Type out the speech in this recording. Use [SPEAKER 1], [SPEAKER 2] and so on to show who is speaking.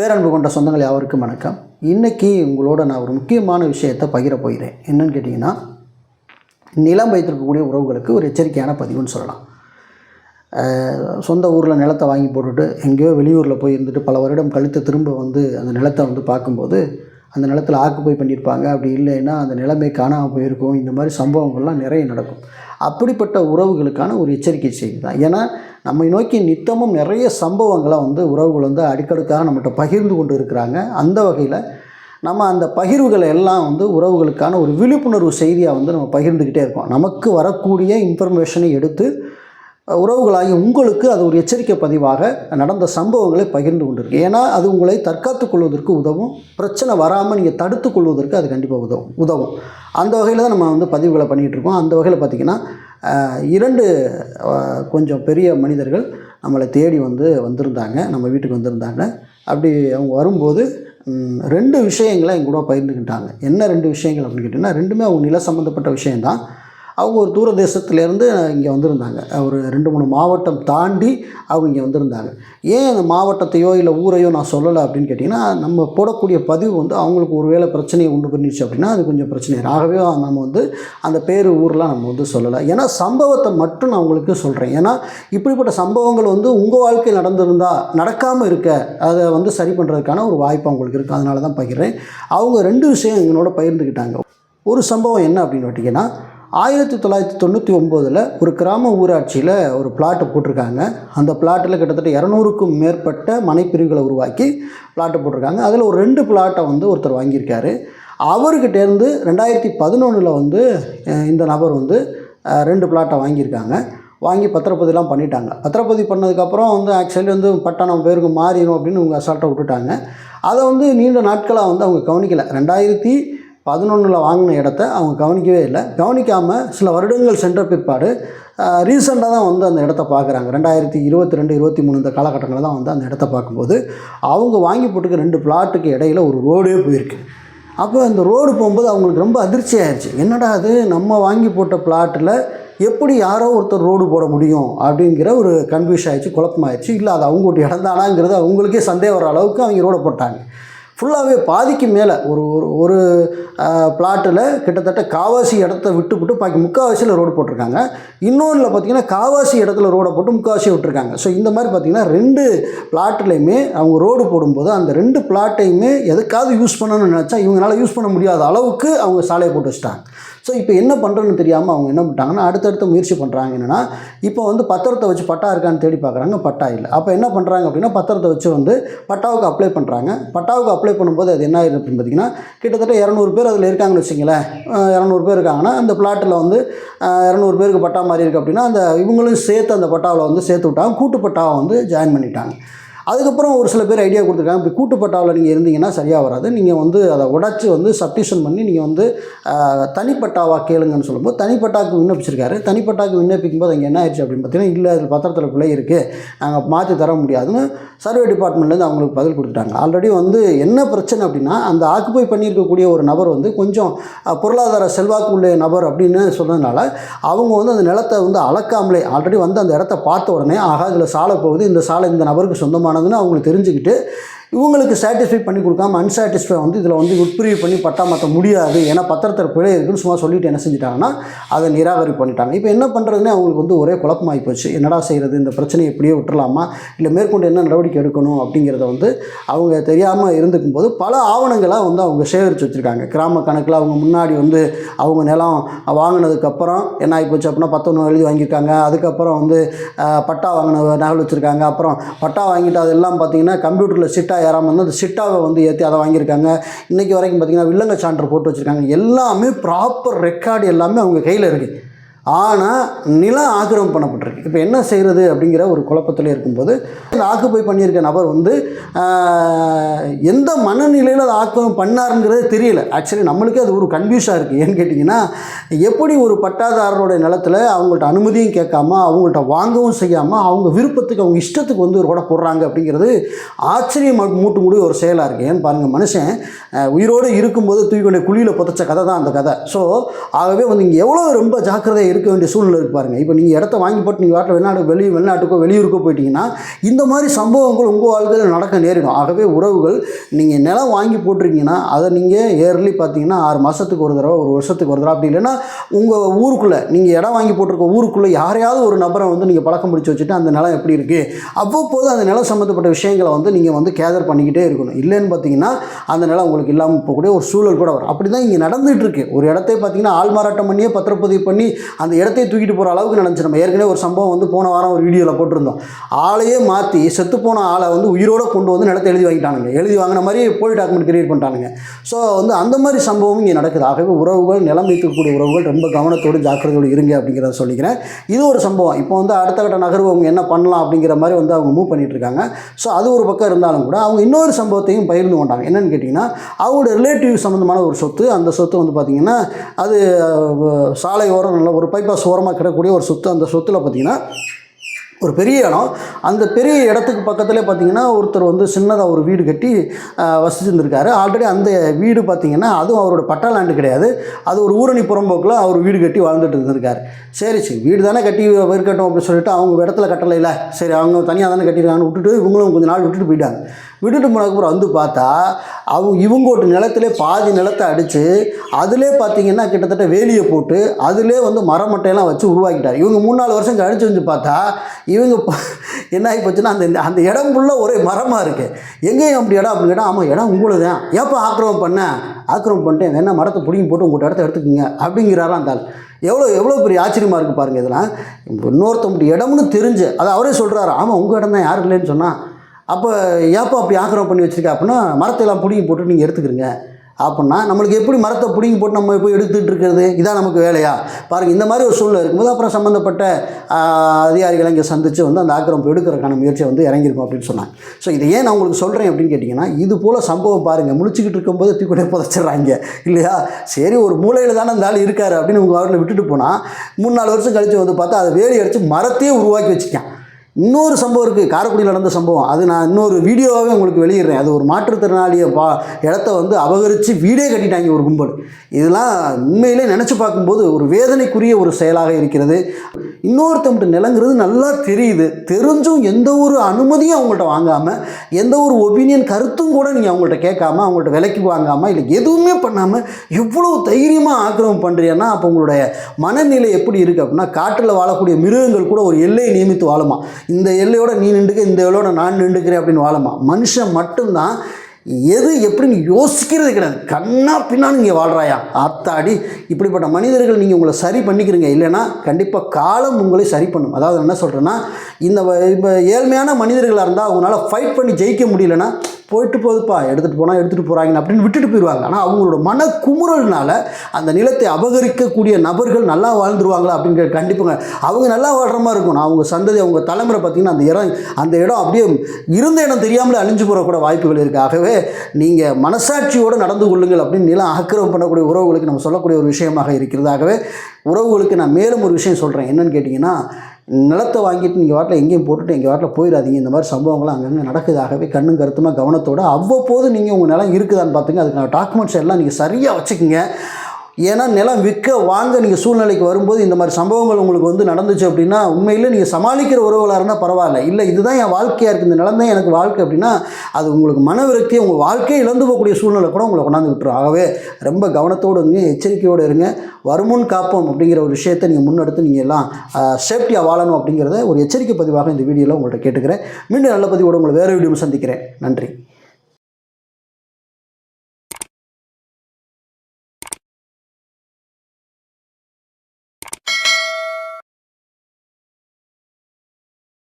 [SPEAKER 1] பேரன்பு கொண்ட சொந்தங்கள் யாவருக்கும் வணக்கம். இன்றைக்கி உங்களோட நான் ஒரு முக்கியமான விஷயத்தை பகிர போகிறேன். என்னன்னு கேட்டிங்கன்னா நிலம் வைத்திருக்கக்கூடிய உறவுகளுக்கு ஒரு எச்சரிக்கையான பதிவுன்னு சொல்லலாம். சொந்த ஊரில் நிலத்தை வாங்கி போட்டுட்டு எங்கேயோ வெளியூரில் போய் இருந்துட்டு பல வருடம் கழித்து திரும்ப வந்து அந்த நிலத்தை வந்து பார்க்கும்போது அந்த நிலத்தில் ஆக்குப்பை பண்ணியிருப்பாங்க. அப்படி இல்லைன்னா அந்த நிலைமை காணாமல் போயிருக்கும். இந்த மாதிரி சம்பவங்கள்லாம் நிறைய நடக்கும். அப்படிப்பட்ட உறவுகளுக்கான ஒரு எச்சரிக்கை செய்தி தான் ஏன்னா நம்மை நோக்கி நித்தமும் நிறைய சம்பவங்களை வந்து உறவுகள் வந்து அடிக்கடுக்காக நம்மகிட்ட பகிர்ந்து கொண்டு இருக்கிறாங்க. அந்த வகையில் நம்ம அந்த பகிர்வுகளை எல்லாம் வந்து உறவுகளுக்கான ஒரு விழிப்புணர்வு செய்தியாக வந்து நம்ம பகிர்ந்துக்கிட்டே இருக்கோம். நமக்கு வரக்கூடிய இன்ஃபர்மேஷனை எடுத்து உறவுகளாகி உங்களுக்கு அது ஒரு எச்சரிக்கை பதிவாக நடந்த சம்பவங்களை பகிர்ந்து கொண்டிருக்கு. ஏன்னா அது உங்களை தற்காத்துக் கொள்வதற்கு உதவும். பிரச்சனை வராமல் நீங்கள் தடுத்து கொள்வதற்கு அது கண்டிப்பாக உதவும். உதவும். அந்த வகையில் தான் நம்ம வந்து பதிவுகளை பண்ணிகிட்டு இருக்கோம் அந்த வகையில் பார்த்திங்கன்னா இரண்டு கொஞ்சம் பெரிய மனிதர்கள் நம்மளை தேடி வந்து வந்திருந்தாங்க. நம்ம வீட்டுக்கு வந்திருந்தாங்க. அப்படி அவங்க வரும்போது ரெண்டு விஷயங்களை எங்கூட பகிர்ந்துக்கிட்டாங்க. என்ன ரெண்டு விஷயங்கள் அப்படின்னு கேட்டிங்கன்னா ரெண்டுமே அவங்க நில சம்மந்தப்பட்ட விஷயந்தான் அவங்க ஒரு தூர தேசத்துலேருந்து இங்கே வந்திருந்தாங்க. ஒரு ரெண்டு மூணு மாவட்டம் தாண்டி அவங்க இங்கே வந்திருந்தாங்க. ஏன் அந்த மாவட்டத்தையோ இல்லை ஊரையோ நான் சொல்லலை அப்படின்னு கேட்டிங்கன்னா நம்ம போடக்கூடிய பதிவு வந்து அவங்களுக்கு ஒரு வேளை பிரச்சனையை உண்டு பண்ணிடுச்சு அப்படின்னா அது கொஞ்சம் பிரச்சனை. ஆகவே நம்ம வந்து அந்த பேர் ஊரெலாம் நம்ம வந்து சொல்லலை. ஏன்னா சம்பவத்தை மட்டும் நான் உங்களுக்கு சொல்கிறேன். ஏன்னா இப்படிப்பட்ட சம்பவங்கள் வந்து உங்கள் வாழ்க்கை நடந்திருந்தா நடக்காமல் இருக்க அதை வந்து சரி பண்ணுறதுக்கான ஒரு வாய்ப்பு அவங்களுக்கு இருக்குது. அதனால தான் பகிர்றேன். அவங்க ரெண்டு விஷயம் எங்களோட பகிர்ந்துக்கிட்டாங்க. ஒரு சம்பவம் என்ன அப்படின்னு பார்த்தீங்கன்னா ஆயிரத்தி தொள்ளாயிரத்தி தொண்ணூற்றி ஒம்போதில் ஒரு கிராம ஊராட்சியில் ஒரு பிளாட்டு போட்டிருக்காங்க. அந்த பிளாட்டில் கிட்டத்தட்ட இரநூறுக்கும் மேற்பட்ட மனைப்பிரிவுகளை உருவாக்கி பிளாட்டு போட்டிருக்காங்க. அதில் ஒரு ரெண்டு பிளாட்டை வந்து ஒருத்தர் வாங்கியிருக்காரு. அவர்கிட்டேருந்து ரெண்டாயிரத்தி பதினொன்றில் வந்து இந்த நபர் வந்து ரெண்டு பிளாட்டை வாங்கியிருக்காங்க. வாங்கி பத்திரப்பதிலாம் பண்ணிட்டாங்க. பத்திரப்பதி பண்ணதுக்கப்புறம் வந்து ஆக்சுவலி வந்து பட்டா நம்ம பேருக்கு மாறிடும் அப்படின்னு அவங்க அசால்ட்டை விட்டுட்டாங்க. அதை வந்து நீண்ட நாட்களாக வந்து அவங்க கவனிக்கலை. ரெண்டாயிரத்தி பதினொன்றில் வாங்கின இடத்த அவங்க கவனிக்கவே இல்லை. கவனிக்காமல் சில வருடங்கள் சென்ற பிற்பாடு ரீசெண்டாக தான் வந்து அந்த இடத்த பார்க்குறாங்க. ரெண்டாயிரத்தி இருபத்தி ரெண்டு இருபத்தி மூணு இந்த காலகட்டங்களில் தான் வந்து அந்த இடத்த பார்க்கும்போது அவங்க வாங்கி போட்டுக்க ரெண்டு பிளாட்டுக்கு இடையில ஒரு ரோடே போயிருக்கு. அப்போ அந்த ரோடு போகும்போது அவங்களுக்கு ரொம்ப அதிர்ச்சி ஆயிடுச்சு என்னடா அது நம்ம வாங்கி போட்ட பிளாட்டில் எப்படி யாரோ ஒருத்தர் ரோடு போட முடியும்? அப்படிங்கிற ஒரு கன்ஃபியூஷன் ஆயிடுச்சு குழப்பமாயிடுச்சு. இல்லை அது அவங்க ஒரு இடம் தானாங்கிறது அவங்களுக்கே சந்தேகம் வர அளவுக்கு அவங்க ரோடை போட்டாங்க. ஃபுல்லாகவே பாதிக்கு மேலே ஒரு ஒரு ஒரு பிளாட்டில் கிட்டத்தட்ட காவாசி இடத்த விட்டுவிட்டு பாக்கி முக்கால்வாசியில் ரோடு போட்டிருக்காங்க. இன்னொன்றில் பார்த்தீங்கன்னா காவாசி இடத்துல ரோடை போட்டு முக்கால்வாசி விட்டுருக்காங்க. ஸோ இந்த மாதிரி பார்த்தீங்கன்னா ரெண்டு பிளாட்லேயுமே அவங்க ரோடு போடும்போது அந்த ரெண்டு பிளாட்டையுமே எதுக்காவது யூஸ் பண்ணணும்னு நினச்சா இவங்களால யூஸ் பண்ண முடியாத அளவுக்கு அவங்க சாலையை போட்டு வச்சிட்டாங்க. ஸோ இப்போ என்ன பண்ணுறதுன்னு தெரியாமல் அவங்க என்ன பண்ணிட்டாங்கன்னா அடுத்தடுத்த முயற்சி பண்ணுறாங்க என்னென்னா இப்போ வந்து பத்திரத்தை வச்சு பட்டா இருக்கான்னு தேடி பார்க்குறாங்க பட்டா இல்லை. அப்போ என்ன பண்ணுறாங்க அப்படின்னா பத்திரத்தை வச்சு வந்து பட்டாவுக்கு அப்ளை பண்ணுறாங்க பட்டாவுக்கு அப்ளை பண்ணும்போது அது என்ன ஆயிடுது அப்படின்னு பார்த்தீங்கன்னா கிட்டத்தட்ட இரநூறு பேர் அதில் இருக்காங்கன்னு வச்சிங்களேன் இரநூறு பேர் இருக்காங்கன்னா அந்த பிளாட்டில் வந்து இரநூறு பேருக்கு பட்டா மாதிரி இருக்குது அப்படின்னா அந்த இவங்களும் சேர்த்து அந்த பட்டாவில் வந்து சேர்த்து விட்டாங்க. கூட்டு பட்டாவை வந்து ஜாயின் பண்ணிட்டாங்க. அதுக்கப்புறம் ஒரு சில பேர் ஐடியா கொடுத்துருக்காங்க. இப்போ கூட்டுப்பட்டாவில் நீங்கள் இருந்தீங்கன்னா சரியாக வராது. நீங்கள் வந்து அதை உடச்சி வந்து சப்டிஷன் பண்ணி நீங்கள் வந்து தனிப்பட்டாவாக கேளுங்கன்னு சொல்லும்போது தனிப்பட்டாவுக்கு விண்ணப்பிச்சிருக்காரு. தனிப்பட்டாவுக்கு விண்ணப்பிக்கும் போது அங்கே என்ன ஆயிடுச்சு அப்படின்னு பார்த்தீங்கன்னா இல்லை அதில் பத்திரத்தில் பிள்ளை இருக்குது நாங்கள் மாற்றி தர முடியாதுன்னு சர்வே டிபார்ட்மெண்ட்லேருந்து அவங்களுக்கு பதில் கொடுத்துட்டாங்க. ஆல்ரெடி வந்து என்ன பிரச்சனை அப்படின்னா அந்த ஆக்குப்பை பண்ணியிருக்கக்கூடிய ஒரு நபர் வந்து கொஞ்சம் பொருளாதார செல்வாக்கு உள்ள நபர் அப்படின்னு சொன்னதுனால அவங்க வந்து அந்த நிலத்தை வந்து அளக்காமலே ஆல்ரெடி வந்து அந்த இடத்த பார்த்த உடனே ஆகா இதில் சாலை போகுது. இந்த சாலை இந்த நபருக்கு சொந்தமான பண்ணதுன்னு அவங்களுக்கு தெரிஞ்சுக்கிட்டு இவங்களுக்கு சாட்டிஸ்ஃபை பண்ணி கொடுக்காம அன்சாட்டிஸ்ஃபை வந்து இதில் வந்து உட்பிரிவு பண்ணி பட்டா மாற்ற முடியாது. ஏன்னா பத்திரத்தில் பிழை இருக்குன்னு சும்மா சொல்லிட்டு என்ன செஞ்சிட்டாங்கன்னா அதை நிராகரி பண்ணிட்டாங்க. இப்போ என்ன பண்ணுறதுனே அவங்களுக்கு வந்து ஒரே குழப்பமாகி போச்சு. என்னடா செய்கிறது இந்த பிரச்சனையை எப்படியே விட்டுறலாமா? இல்லை மேற்கொண்டு என்ன நடவடிக்கை எடுக்கணும் அப்படிங்கிறத வந்து அவங்க தெரியாமல் இருந்துக்கும் போது பல ஆவணங்களாக வந்து அவங்க சேகரித்து வச்சுருக்காங்க. கிராம கணக்கில் அவங்க முன்னாடி வந்து அவங்க நிலம் வாங்கினதுக்கப்புறம் என்ன ஆகி போச்சு அப்படின்னா பத்தொன்று எழுதி வாங்கியிருக்காங்க. அதுக்கப்புறம் வந்து பட்டா வாங்கின நகல் வச்சுருக்காங்க. அப்புறம் பட்டா வாங்கிட்டு அதெல்லாம் பார்த்தீங்கன்னா கம்ப்யூட்டரில் சிட்டாக ஏறாமல் வந்து அந்த சிட்டாவை வந்து ஏற்றி அதை வாங்கியிருக்காங்க. இன்றைக்கி வரைக்கும் பார்த்தீங்கன்னா வில்லங்க சான்று போட்டு வச்சுருக்காங்க. எல்லாமே ப்ராப்பர் ரெக்கார்டு எல்லாமே அவங்க கையில் இருக்குது ஆனால் நிலம் ஆக்கிரமம் பண்ணப்பட்டிருக்கு. இப்போ என்ன செய்கிறது அப்படிங்கிற ஒரு குழப்பத்தில் இருக்கும்போது இந்த ஆக்குப்பை பண்ணியிருக்க நபர் வந்து எந்த மனநிலையில் அதை ஆக்கிரமம் பண்ணாருங்கிறது தெரியல. ஆக்சுவலி நம்மளுக்கே அது ஒரு கன்ஃபியூஸாக இருக்குது ஏன்னு கேட்டிங்கன்னா எப்படி ஒரு பட்டாதாரருடைய நிலத்தில் அவங்கள்ட்ட அனுமதியும் கேட்காம அவங்கள்ட்ட வாங்கவும் செய்யாமல் அவங்க விருப்பத்துக்கு அவங்க இஷ்டத்துக்கு வந்து ஒரு கூட போடுறாங்க அப்படிங்கிறது ஆச்சரியம் மூட்டு ஒரு செயலாக இருக்குது ஏன்னு பாருங்கள் மனுஷன் உயிரோடு இருக்கும்போது தூக்கி கொண்டு குழியில் புதைச்ச கதை தான் அந்த கதை. ஸோ ஆகவே வந்து இங்கே எவ்வளோ ரொம்ப ஜாக்கிரதை இருக்க வேண்டிய சூழ்நிலை இருக்கு இப்போ நீங்கள் இடத்த வாங்கி போட்டு நீங்கள் வாட்டில் வெளிநாடு வெளி வெளிநாட்டுக்கோ வெளியூருக்கோ போயிட்டீங்கன்னா இந்த மாதிரி சம்பவங்கள் உங்கள் வாழ்க்கையில் நடக்க நேரிடும். ஆகவே உறவுகள் நீங்கள் நிலம் வாங்கி போட்டிருக்கீங்கன்னா அதை நீங்கள் இயர்லி பார்த்தீங்கன்னா ஆறு மாதத்துக்கு ஒரு தடவை ஒரு வருஷத்துக்கு ஒரு தடவை அப்படி இல்லைன்னா உங்கள் ஊருக்குள்ளே நீங்கள் இடம் வாங்கி போட்டிருக்க ஊருக்குள்ளே யாரையாவது ஒரு நபரை வந்து நீங்கள் பழக்கம் பிடிச்சி வச்சுட்டு அந்த நிலம் எப்படி இருக்குது அவ்வப்போது அந்த நிலம் சம்மந்தப்பட்ட விஷயங்களை வந்து நீங்கள் வந்து கேதர் பண்ணிக்கிட்டே இருக்கணும். இல்லைன்னு பார்த்தீங்கன்னா அந்த நிலம் உங்களுக்கு இல்லாமல் போகக்கூடிய ஒரு சூழல் கூட வரும். அப்படி தான் இங்கே நடந்துகிட்ருக்கு ஒரு இடத்தை பார்த்தீங்கன்னா ஆள் மாறாட்டம் பண்ணியே பத்திரப்பதிவு பண்ணி அந்த இடத்தை தூக்கிட்டு போகிற அளவுக்கு நினச்சி நம்ம ஏற்கனவே ஒரு சம்பவம் வந்து போன வாரம் ஒரு வீடியோவில் போட்டிருந்தோம். ஆளையே மாற்றி செத்து போன ஆளை வந்து உயிரோட கொண்டு வந்து நிலத்தை எழுதி வாங்கிட்டானுங்க. எழுதி வாங்கின மாதிரி போலி டாக்குமெண்ட் கிரியேட் பண்ணிட்டானுங்க. ஸோ வந்து அந்த மாதிரி சம்பவம் இங்கே நடக்குது. ஆகவே உறவுகள் நிலம் வைக்கக்கூடிய உறவுகள் ரொம்ப கவனத்தோடு ஜாக்கிரதையோடு இருங்க அப்படிங்கிறத சொல்லிக்கிறேன். இது ஒரு சம்பவம். இப்போ வந்து அடுத்த கட்ட நகர்வு அவங்க என்ன பண்ணலாம் அப்படிங்கிற மாதிரி வந்து அவங்க மூவ் பண்ணிகிட்ருக்காங்க இருக்காங்க. ஸோ அது ஒரு பக்கம் இருந்தாலும் கூட அவங்க இன்னொரு சம்பவத்தையும் பகிர்ந்து கொண்டாங்க. என்னன்னு கேட்டிங்கன்னா அவங்களோட ரிலேட்டிவ் சம்மந்தமான ஒரு சொத்து. அந்த சொத்து வந்து பார்த்திங்கன்னா அது சாலை ஓரம் நல்ல ஒரு பைபாஸ் ஓரமாக கிடக்கக்கூடிய ஒரு சொத்து அந்த சொத்தில் பார்த்திங்கன்னா ஒரு பெரிய இடம். அந்த பெரிய இடத்துக்கு பக்கத்துலேயே பார்த்தீங்கன்னா ஒருத்தர் வந்து சின்னதாக ஒரு வீடு கட்டி ஆஹ், ஆல்ரெடி அந்த வீடு பார்த்தீங்கன்னா அதுவும் அவரோட பட்டா லேண்டு கிடையாது. அது ஒரு ஊரணி புறம்போக்கில் அவர் வீடு கட்டி வாழ்ந்துட்டு இருந்திருக்காரு. சரி சரி வீடு தானே கட்டி இருக்கட்டும் அப்படின்னு சொல்லிட்டு அவங்க இடத்துல கட்டலை இல்லை. சரி அவங்க தனியாக தானே கட்டியிருக்காங்கன்னு விட்டுட்டு இவங்களும் கொஞ்சம் நாள் விட்டுட்டு போயிட்டாங்க. விட்டுட்டு போனதுக்கப்புறம் வந்து பார்த்தா அவங்க இவங்கோட்டு நிலத்திலே பாதி நிலத்தை அடித்து அதிலே பார்த்தீங்கன்னா கிட்டத்தட்ட வேலியை போட்டு அதிலே வந்து மரமட்டையெல்லாம் வச்சு உருவாக்கிட்டார். இவங்க மூணு நாலு வருஷம் கழிச்சு வந்து பார்த்தா இவங்க என்ன ஆகி போச்சுன்னா அந்த அந்த இடம் ஃபுல்லாக ஒரே மரமாக இருக்குது எங்கேயும் அப்படி இடம் அப்படின்னு கேட்டால் ஆமாம் இடம் உங்களுக்கு தான் ஏப்போ ஆக்கிரமம் பண்ண? ஆக்கிரமம் பண்ணிட்டேன். வேணா மரத்தை பிடிங்கி போட்டு உங்கள்கிட்ட இடத்த எடுத்துக்கோங்க. அப்படிங்கிறாராம் அந்த ஆள். எவ்வளோ எவ்வளோ பெரிய ஆச்சரியமாக இருக்குது பாருங்கள் இதெல்லாம். இன்னொருத்தவங்க இடம்னு தெரிஞ்சு அதை அவரே சொல்கிறாரு ஆமாம் உங்கள் இடம் தான் யார் இல்லைன்னு சொன்னால் அப்போ ஏப்பா அப்படி ஆக்கிரம் பண்ணி வச்சுருக்க அப்படின்னா மரத்தை எல்லாம் பிடிங்கி போட்டு நீங்கள் எடுத்துக்கிறீங்க. அப்படின்னா நம்மளுக்கு எப்படி மரத்தை பிடிங்கி போட்டு நம்ம போய் எடுத்துகிட்டு இருக்கிறது? இதான் நமக்கு வேலையா? பாருங்கள் இந்த மாதிரி ஒரு சூழ்நிலை இருக்கும்போது அப்புறம் சம்மந்தப்பட்ட அதிகாரிகளை இங்கே சந்தித்து வந்து அந்த ஆக்கிரமிப்பு எடுக்கிறதுக்கான முயற்சியை வந்து இறங்கியிருக்கும் அப்படின்னு சொன்னாங்க. ஸோ இதை ஏன் நான் உங்களுக்கு சொல்கிறேன் அப்படின்னு கேட்டிங்கன்னா இது போல் சம்பவம் பாருங்கள் முழிச்சுக்கிட்டு இருக்கும்போது தூக்கிட்டே புதைச்சிடுறாங்க. இல்லையா? சரி ஒரு மூலையில் தானே இந்த ஆள் இருக்கார் அப்படின்னு உங்கள் அவரில் விட்டுட்டு போனால் மூணு நாலு வருஷம் கழித்து வந்து பார்த்தா அதை வேலி அடித்து மரத்தையே உருவாக்கி வச்சுக்கான் இன்னொரு சம்பவம் இருக்குது காரைக்குடியில் நடந்த சம்பவம். அது நான் இன்னொரு வீடியோவாகவே உங்களுக்கு வெளியிடுறேன். அது ஒரு மாற்றுத்திறனாளியை பா இடத்த வந்து அபகரித்து வீடே கட்டிட்டாங்க ஒரு கும்பல். இதெல்லாம் உண்மையிலே நினச்சி பார்க்கும்போது ஒரு வேதனைக்குரிய ஒரு செயலாக இருக்கிறது. இன்னொருத்தவங்கிட்ட நிலங்கிறது நல்லா தெரியுது. தெரிஞ்சும் எந்த ஒரு அனுமதியும் அவங்கள்ட்ட வாங்காமல் எந்த ஒரு ஒப்பீனியன் கருத்தும் கூட நீங்கள் அவங்கள்ட்ட கேட்காம அவங்கள்ட்ட விலைக்கு வாங்காமல் இல்லை எதுவுமே பண்ணாமல் எவ்வளோ தைரியமாக ஆக்கிரமம் பண்ணுறீங்கன்னா அப்போ உங்களுடைய மனநிலை எப்படி இருக்குது அப்படின்னா காட்டில் வாழக்கூடிய மிருகங்கள் கூட ஒரு எல்லையை நியமித்து வாழுமா? இந்த எல்லையோட நீ நின்றுக்க இந்த எல்லையோட நான் நின்றுக்கிறேன் அப்படின்னு வாழமா மனுஷன் மட்டும்தான் எது எப்படின்னு யோசிக்கிறது கிடையாது. கண்ணா பின்னான்னு நீங்கள் வாழ்கிறாயா ஆத்தாடி இப்படிப்பட்ட மனிதர்கள் நீங்கள் உங்களை சரி பண்ணிக்கிறீங்க. இல்லைன்னா கண்டிப்பாக காலம் உங்களை சரி பண்ணும். அதாவது என்ன சொல்கிறேன்னா இந்த வ- இப்போ ஏழ்மையான மனிதர்களாக இருந்தால் அவங்களால ஃபைட் பண்ணி ஜெயிக்க முடியலன்னா போயிட்டு போகுதுப்பா எடுத்துகிட்டு போனால் எடுத்துகிட்டு போகிறாங்க அப்படின்னு விட்டுட்டு போயிடுவாங்க. ஆனால் அவங்களோட மன குமுறல்னால அந்த நிலத்தை அபகரிக்கக்கூடிய நபர்கள் நல்லா வாழ்ந்துருவாங்களா அப்படிங்கிற கண்டிப்பாங்க. அவங்க நல்லா வாழ்கிற மாதிரி இருக்கும். நான் அவங்க சந்ததி அவங்க தலைமுறை பார்த்திங்கன்னா அந்த இடம் அந்த இடம் அப்படியே இருந்த இடம் தெரியாமலே அழிஞ்சு போகக்கூட வாய்ப்புகள் இருக்குது ஆகவே நீங்கள் மனசாட்சியோடு நடந்து கொள்ளுங்கள் அப்படின்னு நிலம் ஆக்கிரமம் பண்ணக்கூடிய உறவுகளுக்கு நம்ம சொல்லக்கூடிய ஒரு விஷயமாக இருக்கிறது ஆகவே உறவுகளுக்கு நான் மேலும் ஒரு விஷயம் சொல்கிறேன் என்னென்னு கேட்டிங்கன்னா நிலத்தை வாங்கிட்டு நீங்கள் வாட்டில் எங்கேயும் போட்டுட்டு எங்கள் வாட்டில் போயிடாதீங்க. இந்த மாதிரி சம்பவங்கள்லாம் அங்கங்கே நடக்குதாகவே கண்ணும் கருத்துமாக கவனத்தோடு அவ்வப்போது நீங்கள் உங்கள் நிலம் இருக்குதான்னு பார்த்துங்க அதுக்கான டாக்குமெண்ட்ஸ் எல்லாம் நீங்கள் சரியாக வச்சுக்கோங்க. ஏன்னா நிலம் விற்க வாங்க நீங்கள் சூழ்நிலைக்கு வரும்போது இந்த மாதிரி சம்பவங்கள் உங்களுக்கு வந்து நடந்துச்சு அப்படின்னா உண்மையில் நீங்கள் சமாளிக்கிற உறவுகளாக இருந்தால் பரவாயில்ல. இல்லை இதுதான் என் வாழ்க்கையாக இருக்குது இந்த நிலம் தான் எனக்கு வாழ்க்கை அப்படின்னா அது உங்களுக்கு மனவிரக்தி உங்கள் வாழ்க்கையை இழந்து போகக்கூடிய சூழ்நிலை கூட உங்களை கொண்டாந்து விட்டுரும். ஆகவே ரொம்ப கவனத்தோடு இருங்க எச்சரிக்கையோடு இருங்க. வருமுன் காப்போம் அப்படிங்கிற ஒரு விஷயத்தை நீங்கள் முன்னெடுத்து நீங்கள் எல்லாம் சேஃப்டியாக வாழணும் அப்படிங்கிறத ஒரு எச்சரிக்கை பதிவாக இந்த வீடியோவில் உங்கள்கிட்ட கேட்டுக்கிறேன். மீண்டும் நல்ல பதிவோடு உங்களை வேறு வீடியோ சந்திக்கிறேன். நன்றி.